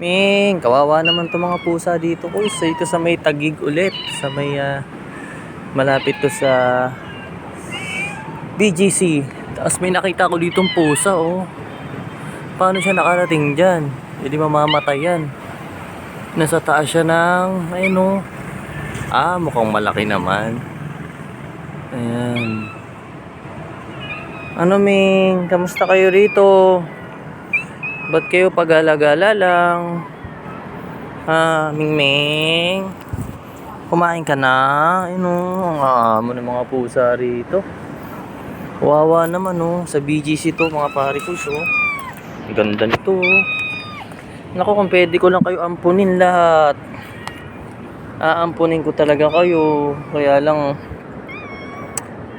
Ming, kawawa naman to mga pusa dito ko. So, ito sa may tagig ulit. Sa may ah, malapit to sa BGC. Tapos may nakita ko ditong pusa, oh. Paano siya nakarating dyan? Hindi mamamatay yan. Nasa taas siya ng, ayun oh. Ah, mukhang malaki naman. Ayan. Ano, Ming? Kamusta kayo rito? Ba't kayo pag-alagala lang? Ah, Ming Ming? Kumain ka na? Ano, ang amo ng mga pusa rito. Wawa naman, oh. Sa BGC to, mga pare ko, oh. Ang ganda nito, oh. Naku, kung pwede ko lang kayo ampunin lahat. Aampunin ko talaga kayo. Kaya lang,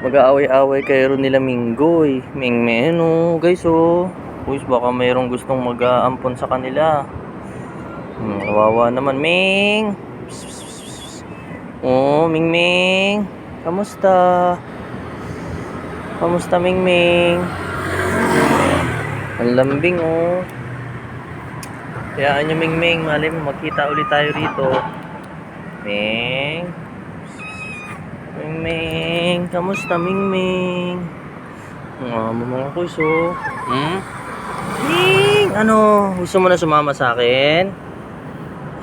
mag-aaway-aaway kayo nila Minggoy. Ming Meno, guys, oh. Guys, baka mayroong gustong mag-aampon sa kanila. Hmm, kawawa naman, Ming. Oh, Ming Ming. Kamusta? Kamusta, Ming Ming? Ang lambing, oh. Kayaan nyo, Ming Ming. Malay mo, magkita ulit tayo rito. Ming. Ming Ming. Kamusta, Ming Ming? Ang amo mga kuso. Hmm? Ming! Ano? Gusto mo na sumama sa akin?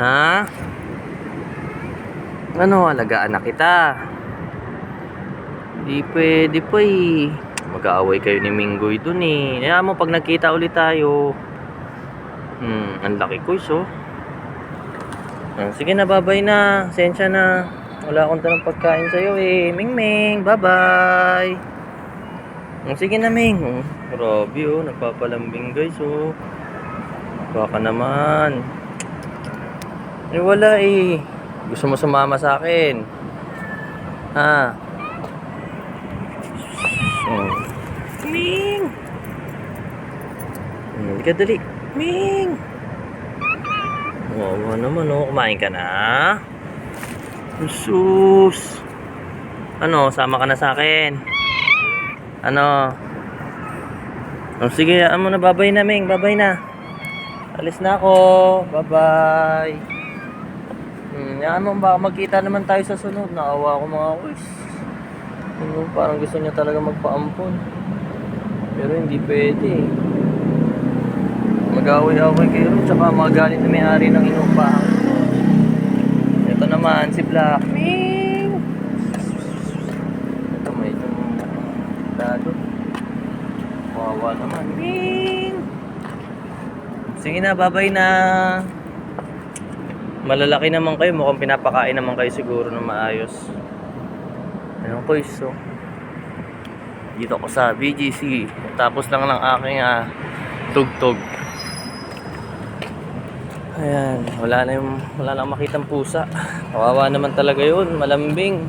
Ha? Ano? Alagaan na kita. Di pwede pa eh. Mag-aaway kayo ni Minggoy dun eh. Kaya mo pag nagkita ulit tayo. Hmm, ang laki ko so. Ah, sige na, babay na. Sensya na. Wala akong talang pagkain sa'yo eh. Ming Ming, bye-bye. Oh, sige na, Ming. Oh, grabe oh, nagpapalambing guys oh. Baka naman. Eh wala eh. Gusto mo sumama sa akin? Ha? Oh. Ming! Hindi ka dali. Ming! Wawa naman oh. Kumain ka na? Sus! Ano, sama ka na sa akin? Ano? Oh, sige, ano na, babay na, Ming. Babay na. Alis na ako. Bye-bye. Hmm, yan mo, baka magkita naman tayo sa sunod. Naawa ko mga kuys. Ano, parang gusto niya talaga magpaampon. Pero hindi pwede. Mag-away-away kayo tsaka magalit na may-ari ng inupahan. Ito naman, si Black. Ming! Ito, medyo dado. Wawa naman. Ming! Sige na, babay na. Malalaki naman kayo. Mukhang pinapakain naman kayo siguro ng maayos. Ayun ko so. Dito ako sa BGC. Tapos lang ng aking ah, tugtog. Ayan, wala na yung, wala lang makitang pusa. Kawawa naman talaga yun, malambing.